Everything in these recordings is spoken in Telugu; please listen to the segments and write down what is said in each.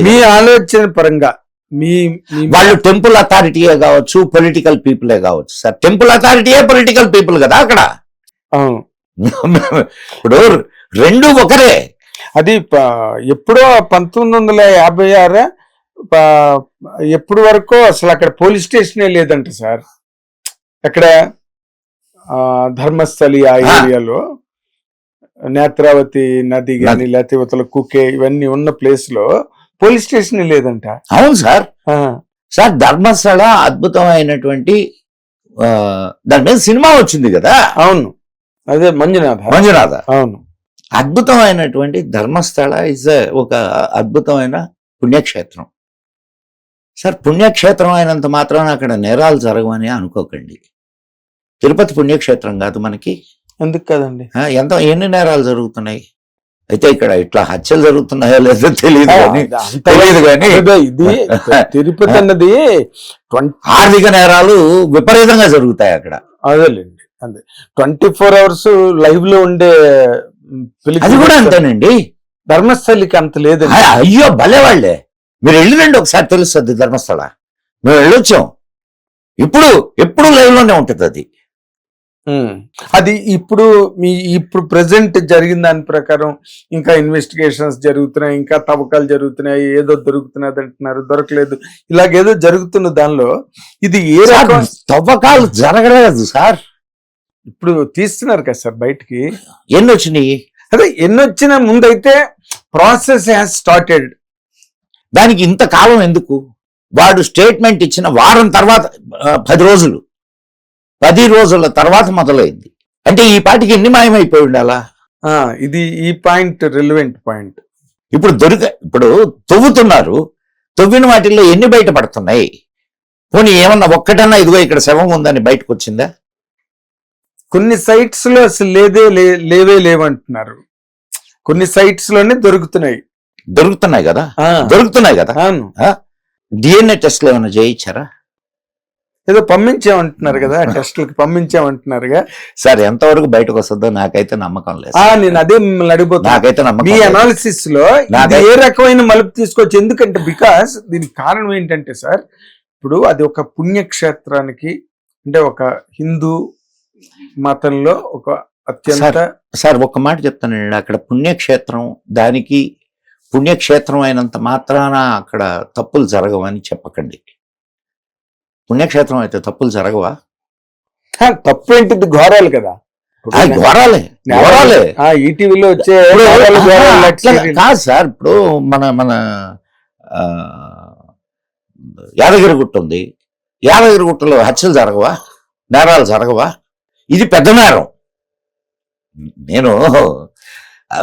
మీ ఆలోచన పరంగా మీ వాళ్ళు టెంపుల్ అథారిటీయే కావచ్చు పొలిటికల్ పీపులే కావచ్చు. సార్ టెంపుల్ అథారిటీయే పొలిటికల్ పీపుల్ కదా అక్కడ. ఇప్పుడు రెండు ఒకరే. అది ఎప్పుడో పంతొమ్మిది వందల యాభై ఆరు ఎప్పుడు వరకు అసలు అక్కడ పోలీస్ స్టేషనే లేదంట సార్. అక్కడ ధర్మస్థలి ఆ. ఏరియాలో నేత్రావతి నది కానీ లేకపోతే ఇవతల కుకే ఇవన్నీ ఉన్న ప్లేస్లో పోలీస్ స్టేషన్ లేదంట. అవును సార్. సార్ ధర్మస్థల అద్భుతమైనటువంటి దాని మీద సినిమా వచ్చింది కదా? అవును. అదే మంజునాథ. మంజునాథ. అవును. అద్భుతమైనటువంటి ధర్మస్థల ఇస్ ఒక అద్భుతమైన పుణ్యక్షేత్రం. సార్ పుణ్యక్షేత్రం అయినంత మాత్రాన అక్కడ నేరాలు జరగవని అనుకోకండి. తిరుపతి పుణ్యక్షేత్రం కాదు మనకి. ఎందుకు కదండి? ఎంత ఎన్ని నేరాలు జరుగుతున్నాయి? అయితే ఇక్కడ ఇట్లా హత్యలు జరుగుతున్నాయో లేదో తెలియదు కానీ అంత తెలియదు కానీ ఇది తిరుపతి అన్నది ట్వంటీ ఆర్థిక నేరాలు విపరీతంగా జరుగుతాయి అక్కడ. అదేలేండి అదే ట్వంటీ ఫోర్ అవర్స్ లైవ్లో ఉండే అది కూడా అంతేనండి. ధర్మస్థలికి అంత లేదండి. ఆ, అయ్యో భలే వాళ్ళే. మీరు వెళ్ళిరండి ఒకసారి తెలుస్తుంది ధర్మస్థల. మేము వెళ్ళొచ్చాం. ఇప్పుడు ఎప్పుడు లైవ్లోనే ఉంటుంది అది. అది ఇప్పుడు మీ ఇప్పుడు ప్రెసెంట్ జరిగిన దాని ప్రకారం ఇంకా ఇన్వెస్టిగేషన్స్ జరుగుతున్నాయి ఇంకా తవ్వకాలు జరుగుతున్నాయి ఏదో దొరుకుతున్నది అంటున్నారు దొరకలేదు. ఇలాగేదో జరుగుతున్న దానిలో ఇది ఏ రకం తవ్వకాలు జరగలేదు సార్. ఇప్పుడు తీస్తున్నారు కదా సార్ బయటికి. ఎన్ని వచ్చినాయి అదే ఎన్నొచ్చిన ముందైతే ప్రాసెస్ హ్యాస్ స్టార్టెడ్. దానికి ఇంత కాలం ఎందుకు? వాడు స్టేట్మెంట్ ఇచ్చిన వారం తర్వాత పది రోజులు. పది రోజుల తర్వాత మొదలైంది. అంటే ఈ పాటికి ఎన్ని మాయమైపోయి ఉండాలా? ఇది ఈ పాయింట్ రిలవెంట్ పాయింట్. ఇప్పుడు దొరిక ఇప్పుడు తవ్వుతున్నారు. తవ్విన వాటిల్లో ఎన్ని బయట పడుతున్నాయి పోనీ ఏమన్నా ఒక్కటన్నా ఇదిగో ఇక్కడ శవం ఉందని బయటకు వచ్చిందా కొన్ని సైట్స్లో అసలు లేదే లేవే లేవంటున్నారు. కొన్ని సైట్స్లోనే దొరుకుతున్నాయి. దొరుకుతున్నాయి కదా? దొరుకుతున్నాయి కదా? డిఎన్ఏ టెస్ట్లు ఏమైనా చేయించారా? ఏదో పంపించామంటున్నారు కదా టెస్టులకు పంపించామంటున్నారుగా. సార్ ఎంతవరకు బయటకు వస్తుందో నాకైతే నమ్మకం లేదు నేను అదే మిమ్మల్ని అడిగిపోతున్నా. నాకైతే నమ్మకం మీ. అనాలిసిస్లో ఏ రకమైన మలుపు తీసుకోవచ్చు ఎందుకంటే బికాస్ దీనికి కారణం ఏంటంటే సార్ ఇప్పుడు అది ఒక పుణ్యక్షేత్రానికి అంటే ఒక హిందూ మతంలో ఒక అత్యంత సార్ ఒక్క మాట చెప్తానండి. అక్కడ పుణ్యక్షేత్రం దానికి పుణ్యక్షేత్రం అయినంత మాత్రాన అక్కడ తప్పులు జరగవని చెప్పకండి. పుణ్యక్షేత్రం అయితే తప్పులు జరగవా? తప్పు ఏంటిది? ఘోరాలు కదా. ఆ, ఘోరాలే ఘోరాలే ఆ ఈటీవీలో వచ్చే. కాదు సార్. ఇప్పుడు మన మన యాదగిరిగుట్ట ఉంది. యాదగిరిగుట్టలో హత్యలు జరగవా? నేరాలు జరగవా? ఇది పెద్ద నేరం. నేను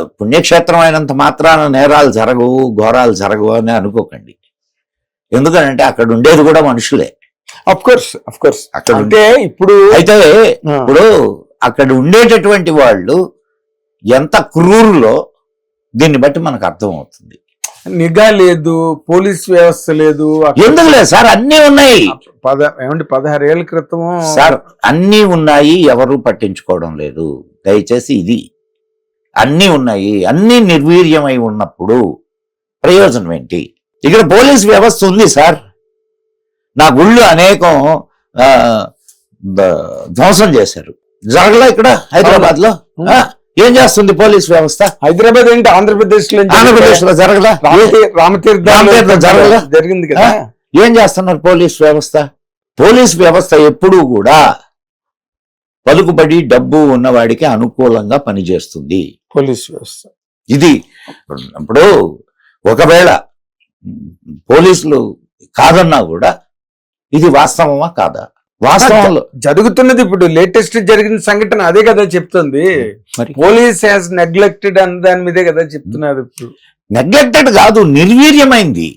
పుణ్యక్షేత్రం అయినంత మాత్రాన నేరాలు జరగవు ఘోరాలు జరగవు అని అనుకోకండి. ఎందుకనంటే అక్కడ ఉండేది కూడా మనుషులే. అఫ్ కోర్స్ అఫ్ కోర్స్ అక్కడ అంటే ఇప్పుడు అయితే ఇప్పుడు అక్కడ ఉండేటటువంటి వాళ్ళు ఎంత క్రూరులో దీన్ని బట్టి మనకు అర్థం అవుతుంది నిఘా లేదు పోలీస్ వ్యవస్థ లేదు ఎందుకు లేదు సార్? అన్నీ ఉన్నాయి. పద ఏమంటే పదహారు ఏళ్ళ క్రితం సార్ అన్నీ ఉన్నాయి ఎవరు పట్టించుకోవడం లేదు. దయచేసి ఇది. అన్నీ ఉన్నాయి అన్నీ నిర్వీర్యమై ఉన్నప్పుడు ప్రయోజనం ఏంటి? ఇక్కడ పోలీస్ వ్యవస్థ ఉంది సార్. నా గుళ్ళు అనేకం ధ్వంసం చేశారు. జరగలే ఇక్కడ హైదరాబాద్లో ఏం చేస్తుంది పోలీస్ వ్యవస్థ? హైదరాబాద్ ఏంటి? ఆంధ్రప్రదేశ్లో ఆంధ్రప్రదేశ్లో జరగదా రామతీ- రామతీర్థం రామతీర్థం జరగదా? జరిగింది కదా. ఏం చేస్తున్నారు పోలీస్ వ్యవస్థ? పోలీస్ వ్యవస్థ ఎప్పుడూ కూడా పలుకుబడి డబ్బు ఉన్నవాడికి అనుకూలంగా పనిచేస్తుంది. పోలీస్ వ్యవస్థ. ఇది ఇప్పుడు ఒకవేళ పోలీసులు కాదన్నా కూడా ఇది వాస్తవమా కాదా? వాస్తవంలో జరుగుతున్నది ఇప్పుడు లేటెస్ట్ జరిగిన సంఘటన అదే కదా చెప్తుంది. మరి? పోలీస్ హ్యాస్ నెగ్లెక్టెడ్ అన్న దాని మీదే కదా చెప్తున్నారు ఇప్పుడు. నెగ్లెక్టెడ్ కాదు నిర్వీర్యమైంది.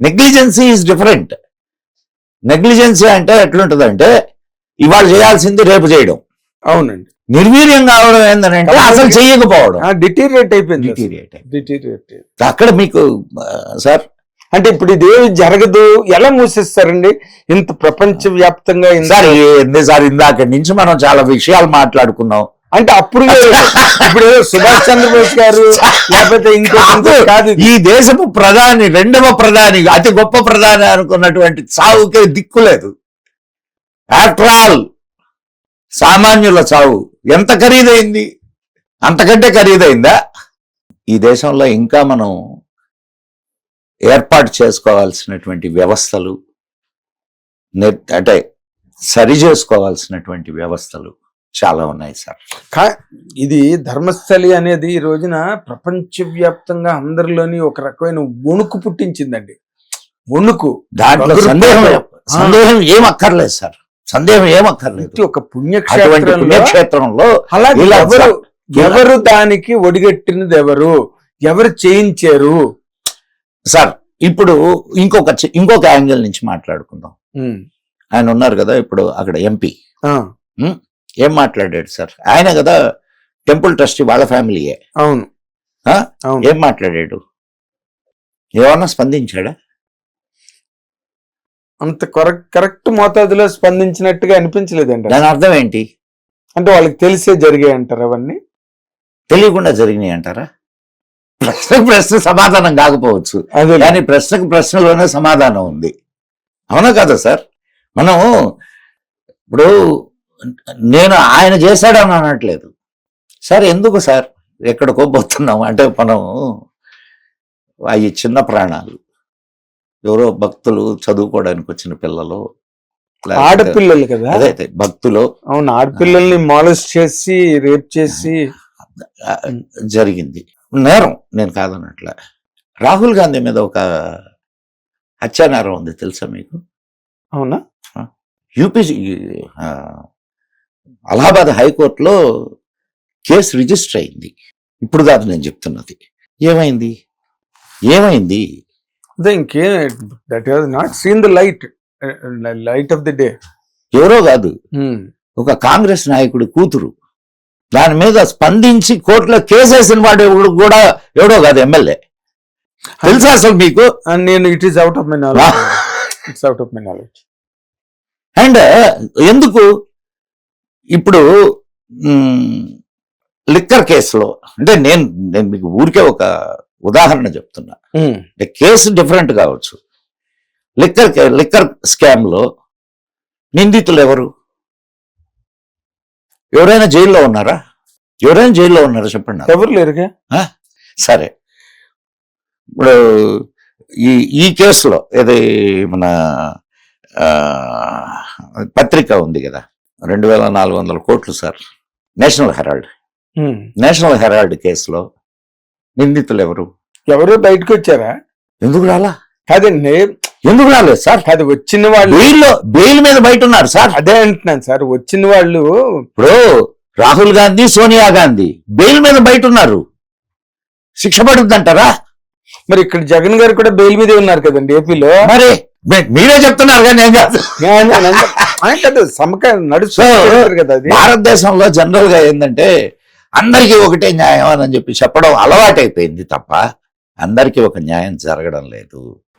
నెగ్లిజెన్సీ ఈజ్ డిఫరెంట్ నెగ్లిజెన్సీ అంటే ఎట్లుంటదంటే ఇవాళ చేయాల్సింది రేపు చేయడం. అవునండి. నిర్వీర్యం కావడం ఏంటంటే అసలు చేయకపోవడం. డిటీరియేట్ అయిపోయింది. డిటీరియేట్ అక్కడ మీకు సార్ అంటే ఇప్పుడు ఇదేమి జరగదు? ఎలా మూసేస్తారండి? ఇంత ప్రపంచ వ్యాప్తంగా సార్ సార్ ఇందాక నుంచి మనం చాలా విషయాలు మాట్లాడుకున్నాం. అంటే అప్పుడు. ఇప్పుడు సుభాష్ చంద్రబోస్ గారు లేకపోతే ఇంకో కాదు. ఈ దేశపు ప్రధాని రెండవ ప్రధాని అతి గొప్ప ప్రధాని అనుకున్నటువంటి చావుకే దిక్కులేదు ఆఫ్టర్ ఆల్ సామాన్యుల చావు ఎంత ఖరీదైంది? అంతకంటే ఖరీదైందా? ఈ దేశంలో ఇంకా మనం ఏర్పాటు చేసుకోవాల్సినటువంటి వ్యవస్థలు అంటే సరి చేసుకోవాల్సినటువంటి వ్యవస్థలు చాలా ఉన్నాయి సార్. కా- ఇది ధర్మస్థలి అనేది ఈ రోజున ప్రపంచవ్యాప్తంగా అందరిలోని ఒక రకమైన వణుకు పుట్టించిందండి. వణుకు. దాంట్లో సందేహం. సందేహం ఏం అక్కర్లేదు సార్. సందేహం ఏం అక్కర్లేదు. ఒక పుణ్యక్షేత్రంలో అలాగే ఎవరు ఎవరు దానికి ఒడిగట్టినది ఎవరు ఎవరు చేయించారు? సార్ ఇప్పుడు ఇంకొక ఇంకొక యాంగిల్ నుంచి మాట్లాడుకుందాం. ఆయన ఉన్నారు కదా ఇప్పుడు అక్కడ ఎంపీ. ఏం మాట్లాడాడు సార్? ఆయన కదా టెంపుల్ ట్రస్టీ వాళ్ళ ఫ్యామిలీయే? అవును. ఏం మాట్లాడాడు? ఏమన్నా స్పందించాడా? అంత కరెక్ట్ కరెక్ట్ మోతాదులో స్పందించినట్టుగా అనిపించలేదండి దాని అర్థం ఏంటి? అంటే వాళ్ళకి తెలిసే జరిగాయి అంటారు అవన్నీ? తెలియకుండా జరిగినాయి అంటారా ప్రశ్న ప్రశ్న సమాధానం కాకపోవచ్చు. కానీ ప్రశ్నకు ప్రశ్నలోనే సమాధానం ఉంది. అవునా కదా సార్? మనం ఇప్పుడు నేను ఆయన చేశాడని అనట్లేదు. సార్ ఎందుకు సార్? ఎక్కడికో పోతున్నాం. అంటే మనం అవి చిన్న ప్రాణాలు. ఎవరో భక్తులు చదువుకోవడానికి వచ్చిన పిల్లలు. ఆడపిల్లలు కదా? అదే అదే భక్తులు. అవును ఆడపిల్లల్ని మాలెస్ట్ చేసి రేప్ చేసి. జరిగింది. నేరం నేను కాదన్నట్లే రాహుల్ గాంధీ మీద ఒక హత్యా నేరం ఉంది తెలుసా మీకు? అవునా? యూపీ అలహాబాద్ హైకోర్టులో కేసు రిజిస్టర్ అయింది. ఇప్పుడు కాదు నేను చెప్తున్నది. ఏమైంది? ఏమైంది? అదే ఇంకే that not seen the light light of the day ఎవరో కాదు. ఒక కాంగ్రెస్ నాయకుడి కూతురు. దాని మీద స్పందించి కోర్టులో కేసు వేసిన వాడు ఎవడు కూడా ఎవడో కాదు ఎమ్మెల్యే. తెలుసా అసలు మీకు? నేను it is out of my knowledge it's out of my knowledge and ఎందుకు? ఇప్పుడు లిక్కర్ కేసులో అంటే నేను నేను మీకు ఊరికే ఒక ఉదాహరణ చెప్తున్నా. అంటే కేసు డిఫరెంట్ కావచ్చు. లిక్కర్ లిక్కర్ స్కామ్లో నిందితులు ఎవరు? ఎవరైనా జైల్లో ఉన్నారా? ఎవరైనా జైల్లో ఉన్నారా చెప్పండి. ఎవరు లేరుగా? సరే. ఇప్పుడు ఈ ఈ కేసులో ఇది మన పత్రిక ఉంది కదా. రెండు వేల నాలుగు వందల కోట్లు sir. National Herald. National Herald కేసులో నిందితులు ఎవరు? ఎవరు బయటకు వచ్చారా ఎందుకు రాలా? కాదండి ఎందుకు రాలేదు సార్? అది వచ్చిన వాళ్ళు బెయిల్లో బెయిల్ మీద బయట ఉన్నారు సార్. అదే అంటున్నాను సార్ వచ్చిన వాళ్ళు ఇప్పుడు రాహుల్ గాంధీ సోనియా గాంధీ బెయిల్ మీద బయట ఉన్నారు శిక్ష పడుతుందంటారా? మరి ఇక్కడ జగన్ గారు కూడా బెయిల్ మీదే ఉన్నారు కదండి ఏపీలో. మరి మీరే చెప్తున్నారు కానీ నేను కాదు. కదా సమక నడుస్తారు కదా భారతదేశంలో జనరల్గా ఏంటంటే అందరికీ ఒకటే న్యాయం అని చెప్పి చెప్పడం అలవాటైపోయింది తప్ప అందరికీ ఒక న్యాయం జరగడం లేదు.